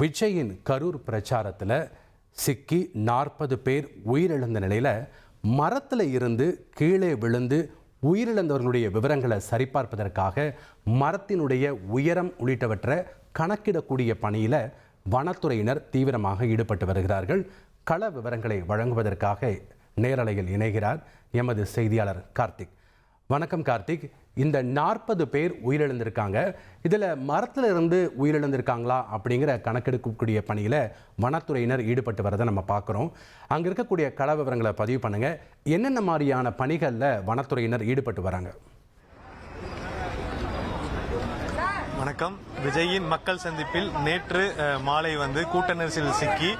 விஜயின் கரூர் பிரச்சாரத்தில் சிக்கி நாற்பது பேர் உயிரிழந்த நிலையில் மரத்தில் இருந்து கீழே விழுந்து உயிரிழந்தவர்களுடைய விவரங்களை சரிபார்ப்பதற்காக மரத்தினுடைய உயரம் உள்ளிட்டவற்றை கணக்கிடக்கூடிய பணியில் வனத்துறையினர் தீவிரமாக ஈடுபட்டு வருகிறார்கள். கள விவரங்களை வழங்குவதற்காக நேரலையில் இணைகிறார் எமது செய்தியாளர் கார்த்திக். வணக்கம் கார்த்திக். இந்த நாற்பது பேர் உயிரிழந்திருக்காங்க. இதில் மரத்தில் இருந்து உயிரிழந்திருக்காங்களா அப்படிங்கிற கணக்கெடுக்கக்கூடிய பணியில் வனத்துறையினர் ஈடுபட்டு வரதை நம்ம பார்க்குறோம். அங்கே இருக்கக்கூடிய கள விவரங்களை பதிவு பண்ணுங்கள் என்னென்ன மாதிரியான பணிகளில் வனத்துறையினர் ஈடுபட்டு வராங்க? வணக்கம். விஜயின் மக்கள் சந்திப்பில் நேற்று மாலை வந்து கூட்ட நெரிசலில் சிக்கி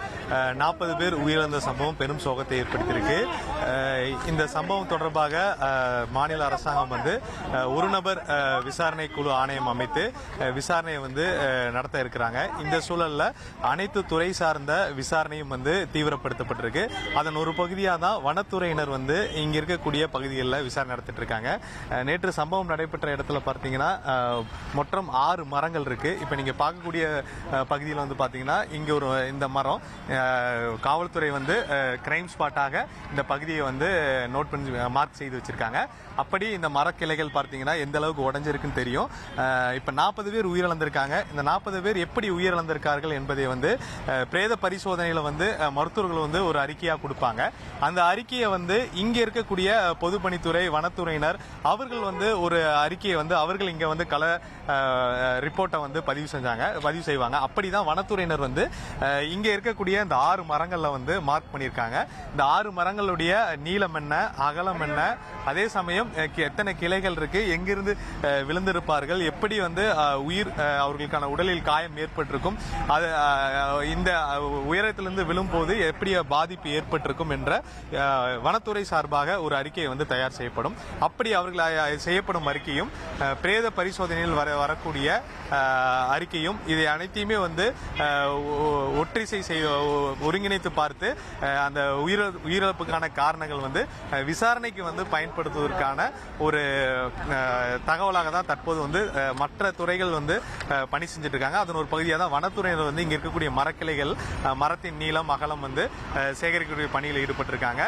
நாற்பது பேர் உயிரிழந்த சம்பவம் பெரும் சோகத்தை ஏற்படுத்தியிருக்கு. இந்த சம்பவம் தொடர்பாக மாநில அரசாங்கம் வந்து ஒரு நபர் விசாரணை குழு ஆணையம் அமைத்து விசாரணையை வந்து நடத்த இருக்கிறாங்க. இந்த சூழலில் அனைத்து துறை சார்ந்த விசாரணையும் வந்து தீவிரப்படுத்தப்பட்டிருக்கு. அதன் ஒரு பகுதியாக தான் வனத்துறையினர் வந்து இங்க இருக்கக்கூடிய பகுதிகளில் விசாரணை நடத்திட்டு இருக்காங்க. நேற்று சம்பவம் நடைபெற்ற இடத்துல பார்த்தீங்கன்னா மொத்தம் ஆறு மரங்கள் இருக்கு. இப்போ நீங்க பார்க்கக்கூடிய பகுதியில் வந்து பார்த்தீங்கன்னா இங்க ஒரு இந்த மரம் காவல்துறை வந்து கிரைம் ஸ்பாட்டாக இந்த பகுதியை வந்து நோட் பண்ணி மார்க் செய்து வச்சிருக்காங்க. அப்படி இந்த மரக்கிளைகள் பார்த்தீங்கன்னா எந்த அளவுக்கு உடஞ்சிருக்குன்னு தெரியும். இப்போ நாற்பது பேர் உயிரிழந்திருக்காங்க. இந்த நாற்பது பேர் எப்படி உயிரிழந்திருக்கார்கள் என்பதை வந்து பிரேத பரிசோதனையில் வந்து மருத்துவர்கள் வந்து ஒரு அறிக்கையாக கொடுப்பாங்க. அந்த அறிக்கையை வந்து இங்கே இருக்கக்கூடிய பொதுப்பணித்துறை வனத்துறையினர் அவர்கள் வந்து ஒரு அறிக்கையை வந்து அவர்கள் இங்கே வந்து கல ரிப்போர்ட்டை வந்து பதிவு செஞ்சாங்க பதிவு செய்வாங்க. அப்படிதான் வனத்துறையினர் வந்து இங்கே இருக்கக்கூடிய இந்த ஆறு மரங்கள்ல வந்து மார்க் பண்ணியிருக்காங்க. இந்த ஆறு மரங்களுடைய நீளம் என்ன அகலம் என்ன? அதே சமயம் எத்தனை கிளைகள் இருக்கு? எங்கிருந்து விழுந்திருப்பார்கள்? எப்படி வந்து உயிர் அவர்களுக்கான உடலில் காயம் ஏற்பட்டிருக்கும்? அது இந்த உயரத்திலிருந்து விழும்போது எப்படி பாதிப்பு ஏற்பட்டிருக்கும் என்ற வனத்துறை சார்பாக ஒரு அறிக்கை வந்து தயார் செய்யப்படும். அப்படி அவர்கள் செய்யப்படும் அறிக்கையும் பிரேத பரிசோதனையில் வர வரக்கூடிய அறிக்கையும் இதை அனைத்தையுமே வந்து ஒற்றிசை செய்ய ஒருங்கிணைத்து பார்த்து அந்த உயிர உயிரிழப்புக்கான காரணங்கள் வந்து விசாரணைக்கு வந்து பயன்படுத்துவதற்கான ஒரு தகவலாக தான் தற்போது வந்து மற்ற துறைகள் வந்து பணி செஞ்சுட்டு இருக்காங்க அதன் ஒரு பகுதியாக தான் வனத்துறையினர் வந்து இங்கே இருக்கக்கூடிய மரக்கிளைகள் மரத்தின் நீளம் அகலம் வந்து சேகரிக்கக்கூடிய பணியில் ஈடுபட்டிருக்காங்க.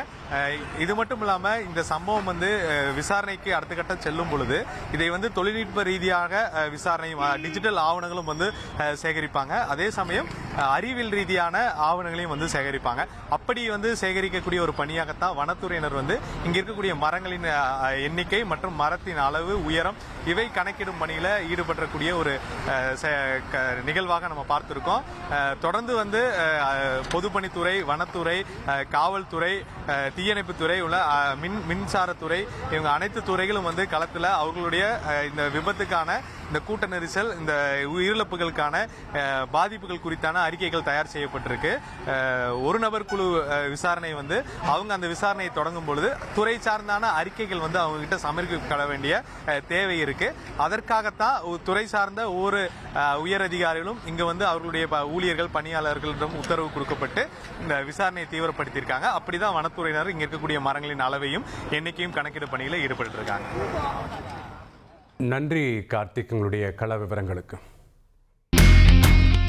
இது மட்டும் இல்லாமல் இந்த சம்பவம் வந்து விசாரணைக்கு அடுத்த கட்டம் செல்லும் பொழுது இதை வந்து தொழில்நுட்ப ரீதியாக விசாரணை டிஜிட்டல் ஆவணங்களும் வந்து சேகரிப்பாங்க. அதே சமயம் அறிவியல் ரீதியான ஆவணங்களையும் வந்து சேகரிப்பாங்க. அப்படி வந்து சேகரிக்கக்கூடிய ஒரு பணியாகத்தான் வனத்துறையினர் வந்து இங்க இருக்கக்கூடிய மரங்களின் எண்ணிக்கை மற்றும் மரத்தின் அளவு உயரம் இவை கணக்கிடும் பணியில ஈடுபடக்கூடிய ஒரு க- நிகழ்வாக நம்ம பார்த்திருக்கோம். தொடர்ந்து வந்து பொதுப்பணித்துறை வனத்துறை காவல்துறை தீயணைப்புத்துறை உள்ள மின் மின்சாரத்துறை இவங்க அனைத்து துறைகளும் வந்து களத்தில் அவர்களுடைய இந்த விபத்துக்கான இந்த கூட்ட நெரிசல் இந்த உயிரிழப்புகளுக்கான பாதிப்புகள் குறித்தான அறிக்கைகள் தயார் செய்யப்பட்டிருக்கு. ஒரு நபர் குழு விசாரணை வந்து அவங்க அந்த விசாரணையை தொடங்கும் பொழுது துறை சார்ந்தான அறிக்கைகள் வந்து அவங்க கிட்ட சமர்ப்பிக்கப்பட வேண்டிய தேவை இருக்கு. அதற்காகத்தான் துறை சார்ந்த ஒவ்வொரு உயர் அதிகாரிகளும் இங்க வந்து அவர்களுடைய ப- ஊழியர்கள் பணியாளர்களிடம் உத்தரவு கொடுக்கப்பட்டு இந்த விசாரணையை தீவிரப்படுத்தியிருக்காங்க. அப்படிதான் வனத்துறையினர் இங்க இருக்கக்கூடிய மரங்களின் அளவையும் எண்ணிக்கையும் கணக்கீடு பணியில் ஈடுபட்டு இருக்காங்க நன்றி கார்த்திக் உங்களுடைய கள விவரங்களுக்கு